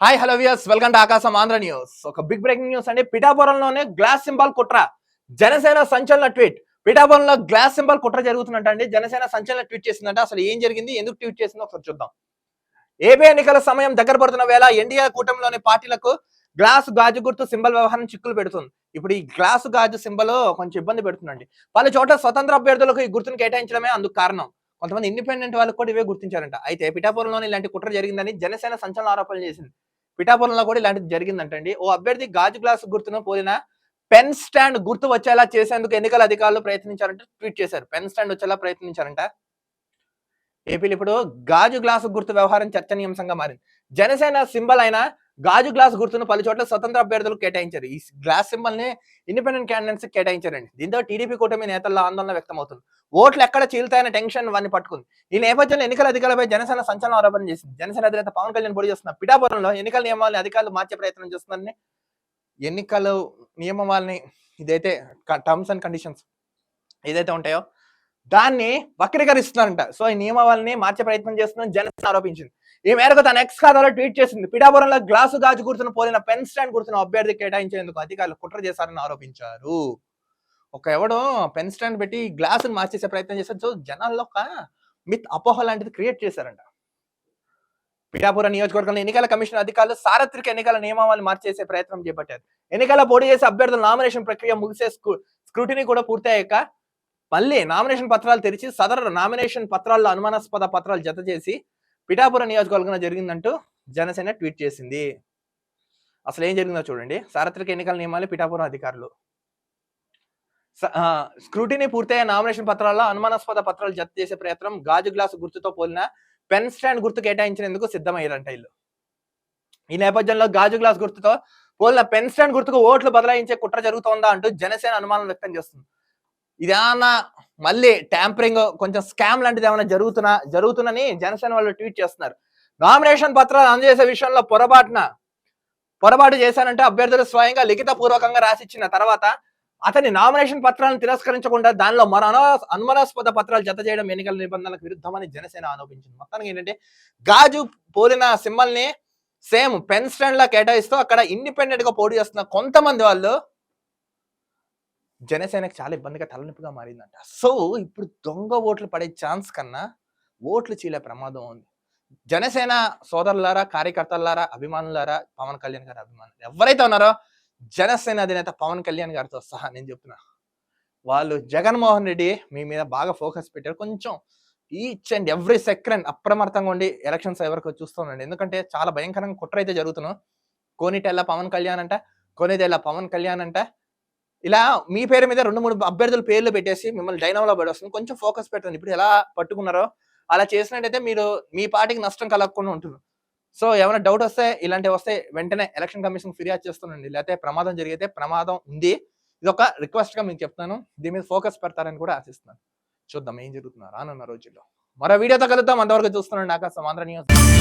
Hi hello viewers welcome to Aakasam Andhra news ఒక big breaking news అండి. పిఠాపురంలోనే glass symbol కుట్ర. జనసేన సంచలన ట్వీట్ పిఠాపురంలో గ్లాస్ సింబల్ కుట్ర జరుగుతున్నట్టు అండి. జనసేన సంచలన ట్వీట్ చేసిందంట. అసలు ఏం జరిగింది? ఎందుకు ట్వీట్ చేసిందో ఒకసారి చూద్దాం. ఏపీ ఎన్నికల సమయం దగ్గర పడుతున్న వేళ ఎన్డీఏ కూటమిలోని పార్టీలకు గ్లాస్ గాజు గుర్తు సింబల్ వ్యవహారం చిక్కులు పెడుతుంది. ఇప్పుడు ఈ గ్లాస్ గాజు సింబల్ కొంచెం ఇబ్బంది పెడుతుందండి. పలు చోట్ల స్వతంత్ర అభ్యర్థులకు ఈ గుర్తును కేటాయించడమే అందుకు కారణం. కొంతమంది ఇండిపెండెంట్ వాళ్ళకు కూడా ఇవే గుర్తించారంట. అయితే పిఠాపురంలోని ఇలాంటి కుట్ర జరిగిందని జనసేన సంచలన ఆరోపణలు చేసింది. పిఠాపురంలో కూడా ఇలాంటిది జరిగిందంటండి. ఓ అభ్యర్థి గాజు గ్లాస్ గుర్తును పోలిన పెన్ స్టాండ్ గుర్తు వచ్చేలా చేసేందుకు ఎన్నికల అధికారులు ప్రయత్నించారంటే ట్వీట్ చేశారు. పెన్ స్టాండ్ వచ్చేలా ప్రయత్నించారంట. ఏపీలో ఇప్పుడు గాజు గ్లాసు గుర్తు వ్యవహారం చర్చనీయాంశంగా మారింది. జనసేన సింబల్ అయిన గాజు గ్లాస్ గుర్తును పలు చోట్ల స్వతంత్ర అభ్యర్థులు కేటాయించారు. ఈ గ్లాస్ సింబల్ని ఇండిపెండెంట్ క్యాండిడేట్స్ కేటాయించారండి. దీంతో టీడీపీ కూటమి నేతల్లో ఆందోళన వ్యక్తమవుతుంది. ఓట్లు ఎక్కడ చీలుతాయన్న టెన్షన్ వారిని పట్టుకుంది. ఈ నేపథ్యంలో ఎన్నికల అధికారులపై జనసేన సంచలన ఆరోపణ చేసింది. జనసేన అధినేత పవన్ కళ్యాణ్ పొడి చేస్తున్న పిఠాపురంలో ఎన్నికల నియమాలను అధికారులు మార్చే ప్రయత్నం చేస్తున్నారని ఎన్నికల నియమాలని ఇదైతే టర్మ్స్ అండ్ కండిషన్స్ ఏదైతే ఉంటాయో దాన్ని వక్రీకరిస్తున్నారంట. సో ఈ నియమావళిని మార్చే ప్రయత్నం చేస్తుందని జనసేన ఆరోపించింది. ఈ మేరకు తన ఎక్స్ ఖాతాలో ట్వీట్ చేసింది. పిఠాపురంలో గ్లాసు గాజు గుర్తును పోలిన పెన్ స్టాండ్ గుర్తును అభ్యర్థి కేటాయించేందుకు అధికారులు కుట్ర చేశారని ఆరోపించారు. ఒక ఎవడో పెన్ స్టాండ్ పెట్టి గ్లాసును మార్చేసే ప్రయత్నం చేశారు సో జనాల్లో ఒక మిత్ అపోహ లాంటిది క్రియేట్ చేశారంట. పిఠాపురం నియోజకవర్గంలో ఎన్నికల కమిషన్ అధికారులు సార్వత్రిక ఎన్నికల నియమావళి మార్చేసే ప్రయత్నం చేపట్టారు. ఎన్నికల పోటీ చేసే అభ్యర్థుల నామినేషన్ ప్రక్రియ ముగిసే స్క్రూ- స్క్రూటినీ కూడా పూర్తయ్యాక మళ్ళీ నామినేషన్ పత్రాలు తెరిచి సదరు నామినేషన్ పత్రాల్లో అనుమానాస్పద పత్రాలు జత చేసి పిఠాపురం నియోజకవర్గంలో జరిగిందంటూ జనసేన ట్వీట్ చేసింది. అసలు ఏం జరిగిందో చూడండి. సార్వత్రిక ఎన్నికల నియమాలు పిఠాపురం అధికారులు. స్క్రూటినీ పూర్తయ్యే నామినేషన్ పత్రాల్లో అనుమానాస్పద పత్రాలు జత చేసే ప్రయత్నం గాజు గ్లాసు గుర్తుతో పోలిన పెన్ స్టాండ్ గుర్తు కేటాయించినందుకు సిద్ధమయ్యారంట వీళ్ళు. ఈ నేపథ్యంలో గాజు గ్లాస్ గుర్తుతో పోలిన పెన్ స్టాండ్ గుర్తుకు ఓట్లు బదలాయించే కుట్ర జరుగుతోందా అంటూ జనసేన అనుమానం వ్యక్తం చేస్తుంది. ఇదేమన్నా మళ్ళీ ట్యాంపరింగ్ కొంచెం స్కామ్ లాంటిది ఏమైనా జరుగుతున్నా జరుగుతుందని జనసేన వాళ్ళు ట్వీట్ చేస్తున్నారు. నామినేషన్ పత్రాలు అందజేసే విషయంలో పొరపాటున పొరపాటు చేశానంటే అభ్యర్థులు స్వయంగా లిఖిత పూర్వకంగా రాసిచ్చిన తర్వాత అతని నామినేషన్ పత్రాలను తిరస్కరించకుండా దానిలో మరో అనుమానాస్పద పత్రాలు జత చేయడం ఎన్నికల నిబంధనలకు విరుద్ధమని జనసేన ఆరోపించింది. మొత్తానికి ఏంటంటే గాజు పోలిన సిమ్మల్ని సేమ్ పెన్ స్టాండ్ లా కేటాయిస్తూ అక్కడ ఇండిపెండెంట్గా పోటీ చేస్తున్న కొంతమంది వాళ్ళు జనసేనకి చాలా ఇబ్బందిగా తలనొప్పిగా మారిందంట. సో ఇప్పుడు దొంగ ఓట్లు పడే ఛాన్స్ కన్నా ఓట్లు చీలే ప్రమాదం ఉంది. జనసేన సోదరులారా కార్యకర్తలారా అభిమానులారా పవన్ కళ్యాణ్ గారి అభిమానులు ఎవరైతే ఉన్నారో జనసేన అధినేత పవన్ కళ్యాణ్ గారితో సహా నేను చెప్తున్నా. వాళ్ళు జగన్మోహన్ రెడ్డి మీ మీద బాగా ఫోకస్ పెట్టారు. కొంచెం ఈచ్ అండ్ ఎవ్రీ సెకండ్ అప్రమత్తంగా ఉండి ఎలక్షన్స్ ఎవరికి చూస్తున్నాండి ఎందుకంటే చాలా భయంకరంగా కుట్ర అయితే జరుగుతున్నాం. కోనిటెల్లా పవన్ కళ్యాణ్ అంట కోనిటెల్ల పవన్ కళ్యాణ్ అంట ఇలా మీ పేరు మీద రెండు మూడు అభ్యర్థుల పేర్లు పెట్టేసి మిమ్మల్ని డైనామోలో పడేస్తుంది. కొంచెం ఫోకస్ పెట్టండి ఇప్పుడు ఎలా పట్టుకున్నారో అలా చేసినట్టయితే మీరు మీ పార్టీకి నష్టం కలగకుండా ఉంటుంది. సో ఏమైనా డౌట్ వస్తే ఇలాంటివి వస్తే వెంటనే ఎలక్షన్ కమిషన్ ఫిర్యాదు చేస్తుండండి. లేకపోతే ప్రమాదం జరిగితే ప్రమాదం ఉంది. ఇది ఒక రిక్వెస్ట్గా మీకు చెప్తాను దీని మీద ఫోకస్ పెడతారని కూడా ఆశిస్తున్నాను. చూద్దాం ఏం జరుగుతుందో రానున్న రోజుల్లో. మరో వీడియోతో కలుద్దాం. అంతవరకు చూస్తున్నాను ఆకాశం ఆంధ్ర న్యూస్.